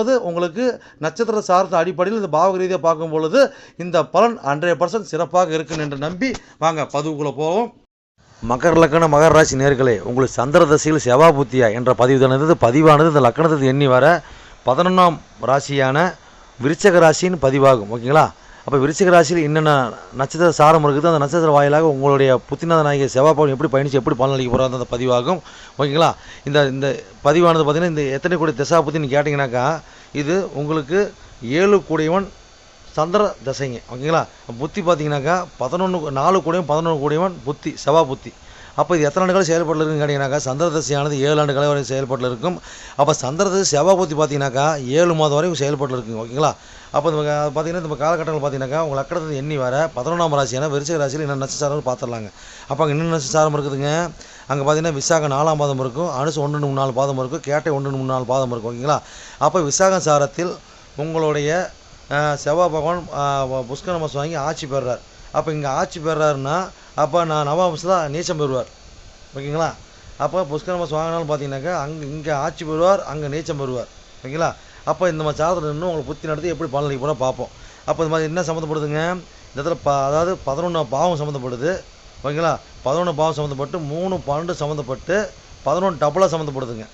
ரெண்டாவது உங்களுக்கு நட்சத்திர சார்ந்த அடிப்படையில் இந்த பாவக ரீதியாக பார்க்கும் பொழுது இந்த பலன் ஹண்ட்ரட் பர்சன்ட் சிறப்பாக இருக்கும் என்று நம்பி வாங்க பதிவுக்குள்ளே போவோம். மகர லக்கண மகர ராசி நேர்களே உங்களுக்கு சந்திர தசையில் செவ்வா புத்தியா என்ற பதிவு தானது பதிவானது இந்த லக்கணத்தை எண்ணி வர பதினொன்றாம் ராசியான விருச்சக ராசின்னு பதிவாகும் ஓகேங்களா? அப்போ விருச்சிக ராசியில் என்னென்ன நட்சத்திர சாரம் இருக்குது அந்த நட்சத்திர வாயிலாக உங்களுடைய புத்திநாத நாயகி செவ்வாய் எப்படி பயணித்து எப்படி பலனளிக்க போகிறாங்க அந்த பதிவாகும். ஓகேங்களா? இந்த இந்த பதிவானது பார்த்திங்கன்னா இந்த எத்தனை கோடி திசா புத்தின்னு கேட்டிங்கனாக்கா இது உங்களுக்கு ஏழு கூடியவன் சந்திர தசைங்க. ஓகேங்களா? புத்தி பார்த்தீங்கன்னாக்கா பதினொன்று நாலு கூடியவன் பதினொன்று கூடியவன் புத்தி செவ்வா புத்தி. அப்போ இது எத்தனை ஆண்டுகள் செயல்பட்டில் இருக்குன்னு கேட்டிங்கனாக்கா சந்திர தசையானது ஏழு ஆண்டு காலம் வரைக்கும் செயல்பட்டு இருக்கும். அப்போ சந்திர தசை செவ்வாய் புத்தி பார்த்தீங்கன்னாக்கா ஏழு மாதம் வரைக்கும் செயல்பட்டில் இருக்குங்க. ஓகேங்களா? அப்போ நம்ம பார்த்தீங்கன்னா நம்ம காலகட்டங்கள் பார்த்தீங்கன்னாக்கா உங்கள் லக்கணத்தை எண்ணி வர பதினொன்றாம் ராசியான விருச்சிக ராசியில் என்ன நட்சத்திரம் பார்த்துடலாங்க அப்போ அங்கே என்ன நட்சத்திரம் இருக்குதுங்க? அங்கே பார்த்தீங்கன்னா விசாகம் நாலாம் பாதம் இருக்கும் அனுசு ஒன்று மூணு நாலு பாதம் இருக்கும் கேட்டை ஒன்று மூணு நாலு பாதம் இருக்கும் ஓகேங்களா? அப்போ விசாகம் சாரத்தில் உங்களுடைய செவ்வாய் பகவான் அஹ், புஷ்கரமஸ் வாங்கி ஆட்சி பெறுறார். அப்போ இங்கே ஆட்சி பெறுறாருன்னா அப்போ நான் நவாம்சம் நீச்சம் பெறுவார் ஓகேங்களா? அப்போ புஷ்கரமஸ் வாங்கினாலும் பார்த்தீங்கன்னாக்கா அங்கே இங்கே ஆட்சி பெறுவார் அங்கே நீச்சம் பெறுவார் ஓகேங்களா? அப்போ இந்த மாதிரி சாதத்தில் நின்று உங்களை புத்தி நடத்தி எப்படி பலனளிக்க போனால் பார்ப்போம். அப்போ இந்த மாதிரி என்ன சம்மந்தப்படுதுங்க? இந்த இடத்துல ப அதாவது பதினொன்று பாவம் சம்மந்தப்படுது. ஓகேங்களா? பதினொன்று பாவம் சம்மந்தப்பட்டு மூணு பன்னெண்டு சம்மந்தப்பட்டு பதினொன்று டபுளாக சம்மந்தப்படுதுங்க.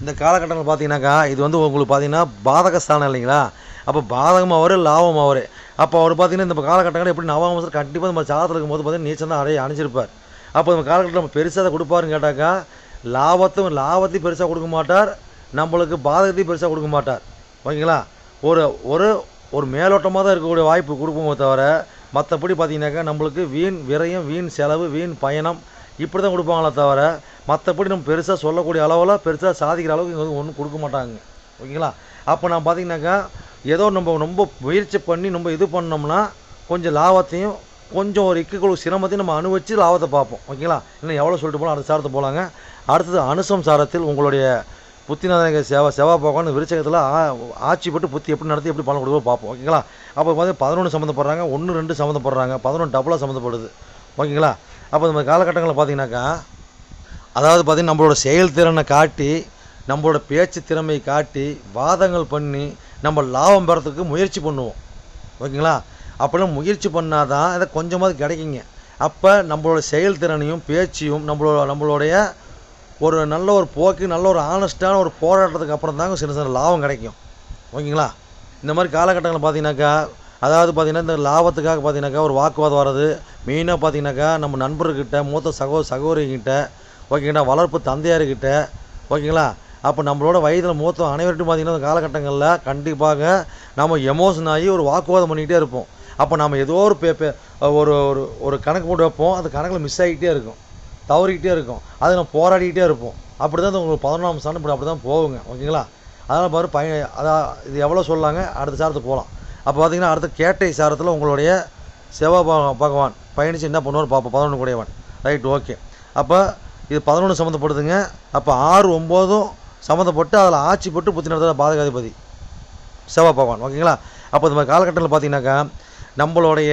இந்த காலகட்டங்கள் பார்த்தீங்கன்னாக்கா இது வந்து உங்களுக்கு பார்த்தீங்கன்னா பாதகஸ்தானம் இல்லைங்களா? அப்போ பாதகம் அவர் லாபம் அவர். அப்போ அவர் பார்த்தீங்கன்னா இந்த காலகட்டங்கள் எப்படி நவாமசர் கண்டிப்பாக நம்ம சாதத்தில் இருக்கும்போது பார்த்தீங்கன்னா நீச்சல் தான் அடைய அணிஞ்சிருப்பார். அப்போ நம்ம காலகட்டத்தில் நம்ம பெருசாக அதை கொடுப்பாருன்னு கேட்டாக்கா லாபத்தும் லாபத்தையும் பெருசாக கொடுக்க மாட்டார். நம்மளுக்கு பாதகத்தையும் பெருசாக கொடுக்க மாட்டார். ஓகேங்களா? ஒரு ஒரு ஒரு மேலோட்டமாக தான் இருக்கக்கூடிய வாய்ப்பு கொடுப்போமே தவிர மற்றபடி பார்த்தீங்கன்னாக்கா நம்மளுக்கு வீண் விரயம் வீண் செலவு வீண் பயணம் இப்படி தான் கொடுப்பாங்களே தவிர மற்றபடி நம்ம பெருசாக சொல்லக்கூடிய அளவில் பெருசாக சாதிக்கிற அளவுக்கு இங்கே வந்து ஒன்றும் கொடுக்க மாட்டாங்க. ஓகேங்களா? அப்போ நான் பார்த்தீங்கன்னாக்கா ஏதோ நம்ம ரொம்ப முயற்சி பண்ணி நம்ம இது பண்ணோம்னா கொஞ்சம் லாபத்தையும் கொஞ்சம் ஒரு இக்குக்குழு சிரமத்தையும் நம்ம அனுபவிச்சு லாபத்தை பார்ப்போம். ஓகேங்களா? இன்னும் எவ்வளோ சொல்லிட்டு போகலாம் அடுத்த சாரத்தை போகலாங்க அடுத்தது அனுசம் சாரத்தில் உங்களுடைய புத்திநாதக சேவா சேவா பகவான் விருச்சகத்தில் ஆட்சி போட்டு புத்தி எப்படி நடத்தி எப்படி பலன் கொடுக்க பார்ப்போம். ஓகேங்களா? அப்போ பார்த்தீங்கன்னா பதினொன்று சம்மந்தப்படுறாங்க ஒன்று ரெண்டு சம்மந்தப்படுறாங்க. பதினொன்று டபுளாக சம்மந்தப்படுது. ஓகேங்களா? அப்போ இந்த காலகட்டங்களில் பார்த்தீங்கன்னாக்கா அதாவது பார்த்திங்கன்னா நம்மளோட செயல்திறனை காட்டி நம்மளோட பேச்சு திறமையை காட்டி வாதங்கள் பண்ணி நம்ம லாபம் பெறத்துக்கு முயற்சி பண்ணுவோம். ஓகேங்களா? அப்படிலாம் முயற்சி பண்ணாதான் இதை கொஞ்சமாவது கிடைக்குங்க. அப்போ நம்மளோட செயல்திறனையும் பேச்சையும் நம்மளோட நம்மளுடைய ஒரு நல்ல ஒரு போக்கு நல்ல ஒரு ஆனஸ்டான ஒரு போராட்டத்துக்கு அப்புறம் தாங்க சின்ன சின்ன லாபம் கிடைக்கும். ஓகேங்களா? இந்த மாதிரி காலகட்டங்களில் பார்த்தீங்கன்னாக்கா அதாவது பார்த்தீங்கன்னா இந்த லாபத்துக்காக பார்த்தீங்கன்னாக்கா ஒரு வாக்குவாதம் வர்றது மெயினாக பார்த்தீங்கன்னாக்கா நம்ம நண்பர்கிட்ட மூத்த சகோ சகோதரிகிட்ட ஓகேங்களா வளர்ப்பு தந்தையார்கிட்ட ஓகேங்களா? அப்போ நம்மளோட வயதில் மூத்த அனைவர்கிட்டும் பார்த்தீங்கன்னா அந்த காலகட்டங்களில் கண்டிப்பாக நம்ம எமோஷன் ஆகி ஒரு வாக்குவாதம் பண்ணிக்கிட்டே இருப்போம். அப்போ நம்ம ஏதோ ஒரு பே பே- ஒரு ஒரு ஒரு கணக்கு போட்டு வைப்போம். அந்த கணக்கில் மிஸ் ஆகிக்கிட்டே இருக்கும். தவறிக்கிட்டே இருக்கும். அதை நம்ம போராடிக்கிட்டே இருப்போம். அப்படி தான் உங்களுக்கு பதினொன்றாம் ஸ்தானம் இப்படி அப்படி தான் போகுங்க. ஓகேங்களா? அதனால் பாரு பய அதான் இது எவ்வளோ சொல்லாங்க? அடுத்த சாரத்துக்கு போகலாம் அப்போ பார்த்தீங்கன்னா அடுத்த கேட்டை சாரத்தில் உங்களுடைய செவ்வாய் பகவான் பயணித்து என்ன பண்ணுவார் பார்ப்போம் பதினொன்று கூடையவன். ரைட் ஓகே அப்போ இது பதினொன்று சம்மந்தப்படுதுங்க. அப்போ ஆறு ஒம்போதும் சம்மந்தப்பட்டு அதில் ஆட்சி போட்டு புத்தி நடத்துகிற பாதகாதிபதி. செவ்வாய் பகவான். ஓகேங்களா? அப்போ இந்த மாதிரி காலகட்டத்தில் பார்த்தீங்கன்னாக்கா நம்மளுடைய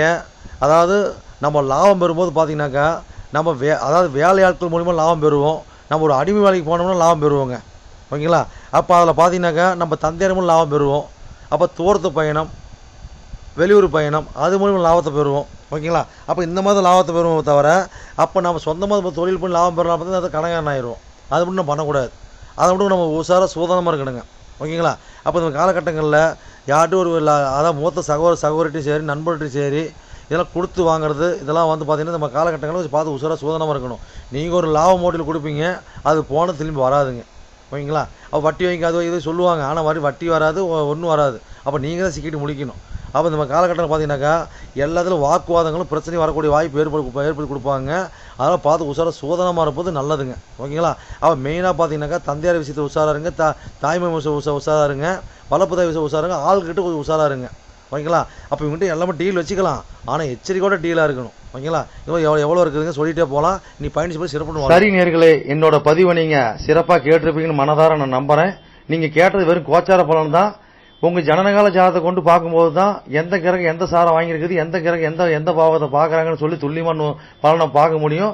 அதாவது நம்ம லாபம் பெறும்போது பார்த்தீங்கன்னாக்கா நம்ம வே அதாவது வேலையாட்கள் மூலிமா லாபம் பெறுவோம். நம்ம ஒரு அடிமை வேலைக்கு போனோம்னா லாபம் பெறுவோங்க. ஓகேங்களா? அப்போ அதில் பார்த்தீங்கன்னாக்கா நம்ம தந்தையர் லாபம் பெறுவோம். அப்போ தூரத்து பயணம் வெளியூர் பயணம் அது மூலிமா லாபத்தை பெறுவோம். ஓகேங்களா? அப்போ இந்த மாதிரி லாபத்தை பெறுவோம் தவிர அப்போ நம்ம சொந்தமாக இப்போ தொழில் பண்ணி லாபம் பெறலாம் பார்த்தீங்கன்னா அது கடங்காரன் ஆயிடுவோம் அது மட்டும் நம்ம பண்ணக்கூடாது. அதை மட்டும் நம்ம உஷாராக சூதானமாக இருக்கணுங்க. ஓகேங்களா? அப்போ இந்த காலகட்டங்களில் யார்ட்டும் ஒரு அதான் அதாவது மூத்த சகோதர சகோதரிட்டையும் சரி நண்பர்கிட்டையும் சரி இதெல்லாம் கொடுத்து வாங்குறது இதெல்லாம் வந்து பார்த்திங்கன்னா நம்ம காலகட்டங்களில் கொஞ்சம் பார்த்து உஷாராக சோதனமாக இருக்கணும். நீங்கள் ஒரு லாப மோட்டில் கொடுப்பீங்க அது போன திரும்பி வராதுங்க. ஓகேங்களா? அப்போ வட்டி வாங்கி அது இது சொல்லுவாங்க. ஆனால் மாதிரி வட்டி வராது ஒன்றும் வராது. அப்போ நீங்கள் தான் சிக்கிட்டு முடிக்கணும். அப்போ நம்ம காலகட்டத்தில் பார்த்தீங்கன்னாக்கா எல்லாத்துலையும் வாக்குவாதங்களும் பிரச்சனையும் வரக்கூடிய வாய்ப்பு ஏற்படு ஏற்படுத்தி கொடுப்பாங்க. அதெல்லாம் பார்த்து உஷாராக சோதனமாக இருப்பது நல்லதுங்க. ஓகேங்களா? அப்போ மெயினாக பார்த்தீங்கன்னாக்கா தந்தையார் விஷயத்தில் உஷாராருங்க இருங்க தா தாய்மை விஷயம் உஷா உஷாராருங்க இருங்க வளர்ப்பு தாய் விஷயம் உஷாரா இருங்க ஆள்கிட்ட கொஞ்சம் உஷாராருங்க ஓகேங்களா? அப்போ இவங்ககிட்ட எல்லாமே டீல் வச்சுக்கலாம். ஆனால் எச்சரிக்கையோட டீலாக இருக்கணும். ஓகேங்களா? இவ்வளோ எவ்வளோ எவ்வளோ இருக்குதுங்க சொல்லிட்டே போகலாம். நீ பயணிச்சு போய் சிறப்பு சரி நேர்களே என்னோட பதிவை நீங்கள் சிறப்பாக கேட்டிருப்பீங்கன்னு மனதார நான் நம்புகிறேன் நீங்கள் கேட்டது வெறும் கோச்சார பலன் தான். உங்கள் ஜனனகால ஜாதகத்தை கொண்டு பார்க்கும்போது தான் எந்த கிரகம் எந்த சாரம் வாங்கியிருக்குது எந்த கிரகம் எந்த எந்த பாவத்தை பார்க்குறாங்கன்னு சொல்லி துல்லியமான பலனை பார்க்க முடியும்.